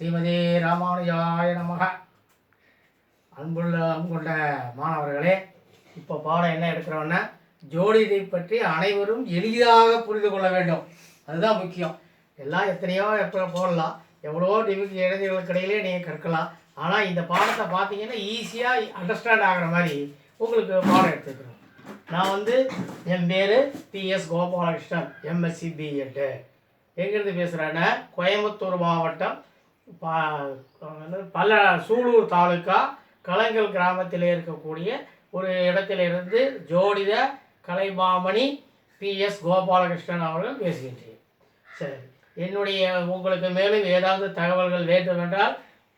ஸ்ரீமதி ராமானுஜாய நமக. அன்புள்ள அன்புள்ள மாணவர்களே இப்போ பாடம் என்ன எடுக்கிறோன்னா ஜோடியை பற்றி அனைவரும் எளிதாக புரிந்து கொள்ள வேண்டும். அதுதான் முக்கியம். எல்லாம் எத்தனையோ எப்போ போடலாம். எவ்வளோ டிவிக்கு இடைஞ்சல்களுக்கு இடையிலே நீங்கள் கற்கலாம். ஆனால் இந்த பாடத்தை பார்த்தீங்கன்னா ஈஸியாக அண்டர்ஸ்டாண்ட் ஆகிற மாதிரி உங்களுக்கு பாடம் எடுத்துக்கிறோம் நான் வந்து என் பேர் பிஎஸ் கோபாலகிருஷ்ணன் எம்எஸ்சி பிஎட்டு எங்கேருந்து பேசுகிறேன்னா கோயம்புத்தூர் மாவட்டம் பா பல சூலூர் தாலுக்கா கலங்கல் கிராமத்தில் இருக்கக்கூடிய ஒரு இடத்திலிருந்து ஜோடித கலைமாமணி பிஎஸ் கோபாலகிருஷ்ணன் அவர்கள் பேசுகின்றேன் சரி என்னுடைய உங்களுக்கு மேலும் ஏதாவது தகவல்கள் வேண்டும் என்றால்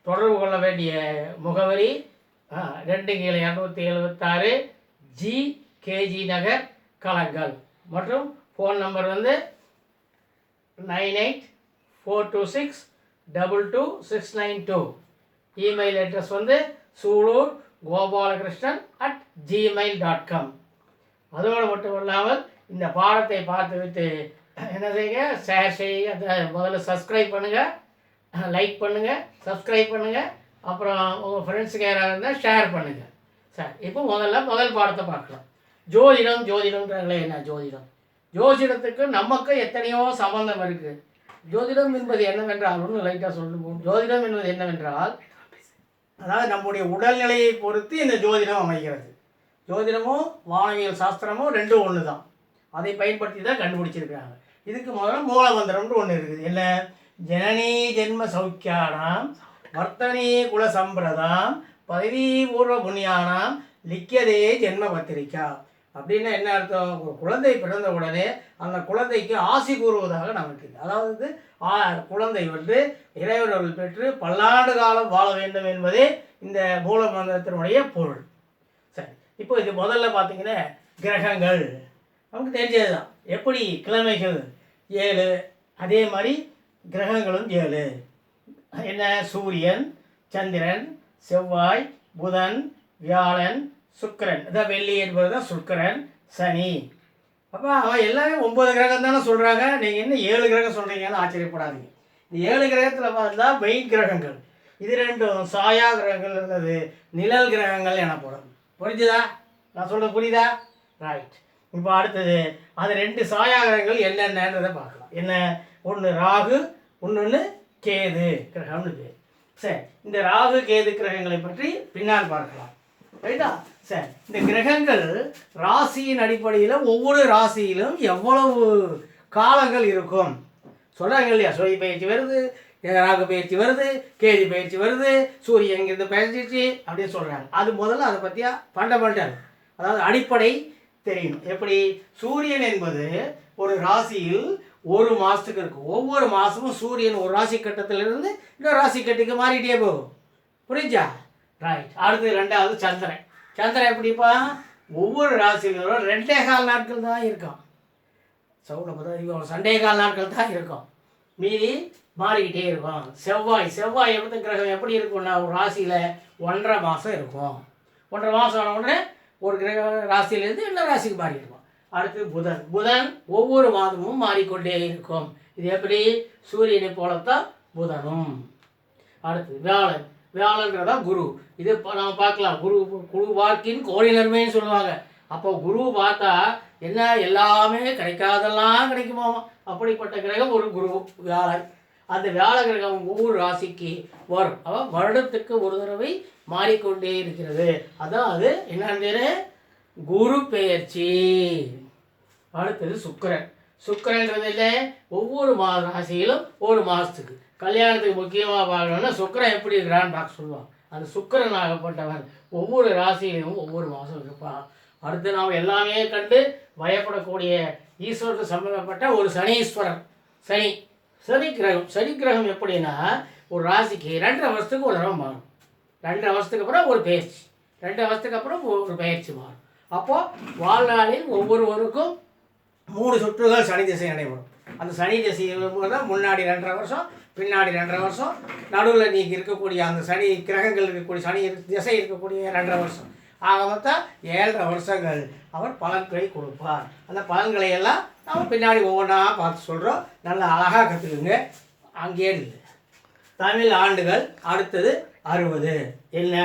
தொடர்பு கொள்ள வேண்டிய முகவரி ரெண்டு கீழே இரநூத்தி எழுபத்தாறு ஜி கேஜி நகர் கலங்கல். மற்றும் ஃபோன் நம்பர் வந்து nine eight four two six double two six nine two email address வந்து Sulur Gopalakrishnan at Gmail dot com அதோடு மட்டும் இல்லாமல் இந்த பாடத்தை பார்த்துவிட்டு என்ன செய்யுங்க? ஷேர் செய்யுங்க. அதை முதல்ல சப்ஸ்கிரைப் பண்ணுங்கள் லைக் பண்ணுங்கள் சப்ஸ்கிரைப் பண்ணுங்கள் அப்புறம் உங்கள் ஃப்ரெண்ட்ஸுக்கு யாராக இருந்தால் ஷேர் பண்ணுங்கள் சார் இப்போ முதல்ல முதல் பாடத்தை பார்க்கலாம். ஜோதிடம் ஜோதிடம்ன்றாங்களே என்ன ஜோதிடம்? ஜோதிடத்துக்கு நமக்கு எத்தனையோ சம்மந்தம் இருக்குது ஜோதிடம் என்பது என்னவென்றால் ஒன்று லைட்டாக சொல்லுவோம் ஜோதிடம் என்பது என்னவென்றால் அதாவது நம்முடைய உடல்நிலையை பொறுத்து இந்த ஜோதிடம் அமைகிறது. ஜோதிடமும் வானவியல் சாஸ்திரமும் ரெண்டும் ஒன்று தான் அதை பயன்படுத்தி தான் கண்டுபிடிச்சிருக்கிறாங்க. இதுக்கு முதல்ல மூலமந்திரம்னு ஒன்று இருக்குது. என்ன? ஜனனி ஜென்ம சௌக்கியானாம் வர்த்தனி குல சம்பிரதாம் பதவி பூர்வ புண்ணியானாம் லிக்கியதே ஜென்ம பத்திரிக்கா அப்படின்னா என்ன அர்த்தம்? ஒரு குழந்தை பிறந்த உடனே அந்த குழந்தைக்கு ஆசி கூறுவதாக நமக்கு அதாவது குழந்தை வந்து இறைவர்கள் பெற்று பல்லாண்டு காலம் வாழ வேண்டும் என்பதே இந்த மூல மந்திரத்தினுடைய பொருள். சரி இப்போ இது முதல்ல பார்த்தீங்கன்னா கிரகங்கள். நமக்கு தெரிஞ்சது தான் எப்படி கிழமைகள்? ஏழு. அதே மாதிரி கிரகங்களும் ஏழு. என்ன? சூரியன் சந்திரன் செவ்வாய் புதன் வியாழன் சுக்கரன். இதான் வெள்ளி என்பது தான் சுக்கரன் சனி. அப்போ அவன் எல்லாமே ஒம்பது கிரகம் தானே சொல்கிறாங்க நீங்கள் என்ன ஏழு கிரகம் சொல்கிறீங்கன்னு ஆச்சரியப்படாதீங்க. இந்த ஏழு கிரகத்தில் பார்த்தா மெயின் கிரகங்கள். இது ரெண்டும் சாயா கிரகங்கள் இருந்தது நிழல் கிரகங்கள் எனப்படும். புரிஞ்சுதா? நான் சொல்கிறது புரியுதா? ரைட் இப்போ அடுத்தது அது ரெண்டு சாயா கிரகங்கள் என்னென்னன்றதை பார்க்கலாம். என்ன? ஒன்று ராகு இன்னொன்று கேது கிரகம்னு பேர். சரி இந்த ராகு கேது கிரகங்களை பற்றி பின்னால் பார்க்கலாம். ரைட்டா சரி. இந்த கிரகங்கள் ராசியின் அடிப்படையில் ஒவ்வொரு ராசியிலும் எவ்வளவு காலங்கள் இருக்கும்? சொல்கிறாங்க இல்லையா? சுவை பயிற்சி வருது ராகு பயிற்சி வருது கேதி பயிற்சி வருது சூரியன் இங்கிருந்து பயிற்சிச்சு அப்படின்னு சொல்கிறாங்க அது முதல்ல அதை பற்றியா ஃபண்டமெண்டல் அதாவது அடிப்படை தெரியணும் எப்படி? சூரியன் என்பது ஒரு ராசியில் ஒரு மாதத்துக்கு இருக்கும். ஒவ்வொரு மாதமும் சூரியன் ஒரு ராசி கட்டத்திலிருந்து இன்னொரு ராசி கட்டுக்கு மாறிட்டே போகும். புரிஞ்சா? ரைட் அடுத்து ரெண்டாவது சந்திரன். சந்திரன் எப்படிப்பா? ஒவ்வொரு ராசிகளும் ரெண்டே கால் நாட்கள் தான் இருக்கும். சவுண்டை பார்த்தா இவங்க சண்டே கால் நாட்கள் தான் இருக்கும். மீதி மாறிக்கிட்டே இருக்கும். செவ்வாய் செவ்வாய் எப்படி கிரகம் எப்படி இருக்கும்னா ஒரு ராசியில் ஒன்றரை மாதம் இருக்கும். ஒன்றரை மாதம் ஆன உடனே ஒரு கிரக ராசியிலேருந்து இன்னொரு ராசிக்கு மாறி இருக்கும். அடுத்து புதன். புதன் ஒவ்வொரு மாதமும் மாறிக்கொண்டே இருக்கும். இது எப்படி? சூரியனை போலத்தான் புதனும். அடுத்து வியாழன். வியாழன்றதா குரு. இது இப்போ நம்ம பார்க்கலாம். குரு குரு வாக்கின் கோடி நன்மைன்னு சொல்லுவாங்க. அப்போ குரு பார்த்தா என்ன எல்லாமே கிடைக்காதெல்லாம் கிடைக்குமா அப்படிப்பட்ட கிரகம் ஒரு குரு வியாழன். அந்த வியாழ கிரகம் ஒவ்வொரு ராசிக்கு வரும். அவன் வருடத்துக்கு ஒரு தடவை மாறிக்கொண்டே இருக்கிறது. அதான் அது என்னன்னு பேரு? குரு பெயர்ச்சி. அடுத்தது சுக்கரன். சுக்கரன்றது இல்லை ஒவ்வொரு மா ராசியிலும் ஒரு மாதத்துக்கு. கல்யாணத்துக்கு முக்கியமாக பார்க்கணும்னா சுக்கிரன் எப்படி இருக்கிறான்னு பார்க்க சொல்லுவான் அந்த சுக்கிரன் ஆகப்பட்டவன் ஒவ்வொரு ராசியிலையும் ஒவ்வொரு மாதம் இருப்பான். அடுத்து நாம் எல்லாமே கண்டு பயப்படக்கூடிய ஈஸ்வரத்துக்கு சம்பந்தப்பட்ட ஒரு சனீஸ்வரன் சனி சனி கிரகம். சனி கிரகம் எப்படின்னா ஒரு ராசிக்கு ரெண்டரை வருஷத்துக்கு ஒரு தடவை மாறும். ரெண்டரை வருஷத்துக்கு அப்புறம் ஒரு பயிற்சி ரெண்டரை வருஷத்துக்கு அப்புறம் ஒரு பயிற்சி மாறும். அப்போது வாழ்நாளில் ஒவ்வொருவருக்கும் மூணு சுற்றுகள் சனி திசை நடைபெறும். அந்த சனி திசை தான் முன்னாடி ரெண்டரை வருஷம் பின்னாடி ரெண்டரை வருஷம் நடுவில் நீங்கள் இருக்கக்கூடிய அந்த சனி கிரகங்கள் இருக்கக்கூடிய சனி திசை இருக்கக்கூடிய ரெண்டரை வருஷம். ஆக மொத்தம் ஏழரை வருஷங்கள் அவர் பலன்களை கொடுப்பார். அந்த பலன்களை எல்லாம் நம்ம பின்னாடி ஒவ்வொன்றா பார்த்து சொல்கிறோம் நல்லா அழகாக கற்றுக்குங்க அங்கேயே இல்லை தமிழ் ஆண்டுகள் அடுத்தது அறுபது. என்ன?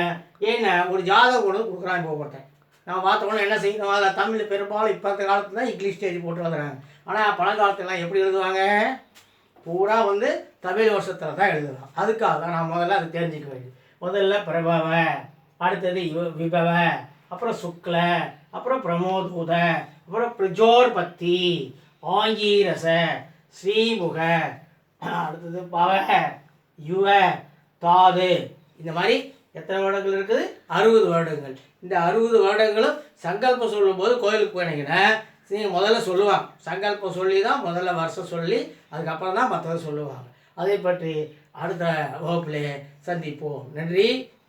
என்ன ஒரு ஜாதகம் கொண்டு கொடுக்குறாங்க கொடுக்குறான் இப்போ ஒருத்தன் நம்ம என்ன செய்யணும்? அதில் தமிழ் பெரும்பாலும் இப்போ இந்த காலத்துல தான் இங்கிலீஷ் தேதி போட்டு வந்துடுறாங்க. ஆனால் பழங்காலத்துலலாம் எப்படி எழுதுவாங்க? பூரா வந்து தமிழ் வருஷத்தில் தான் எழுதலாம் அதுக்காக தான் நான் முதல்ல அது தெரிஞ்சுக்க வேண்டியது முதல்ல பிரபவ அடுத்தது யு- விபவ அப்புறம் சுக்ல அப்புறம் பிரமோதூத அப்புறம் பிரஜோர்பத்தி ஆங்கீரச ஸ்ரீமுக அடுத்தது பவ யுவ தாது. இந்த மாதிரி எத்தனை வருடங்கள் இருக்குது? அறுபது வருடங்கள். இந்த அறுபது வருடங்களும் சங்கல்பம் சொல்லும்போது கோயிலுக்கு போனீங்கன்னா நீங்கள் முதல்ல சொல்லுவாங்க. சங்கல்பம் சொல்லி தான் முதல்ல வருஷம் சொல்லி அதுக்கப்புறம் தான் மற்றதை சொல்லுவாங்க. அதை பற்றி அடுத்த வகுப்பிலே சந்திப்போம். நன்றி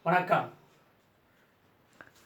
வணக்கம்.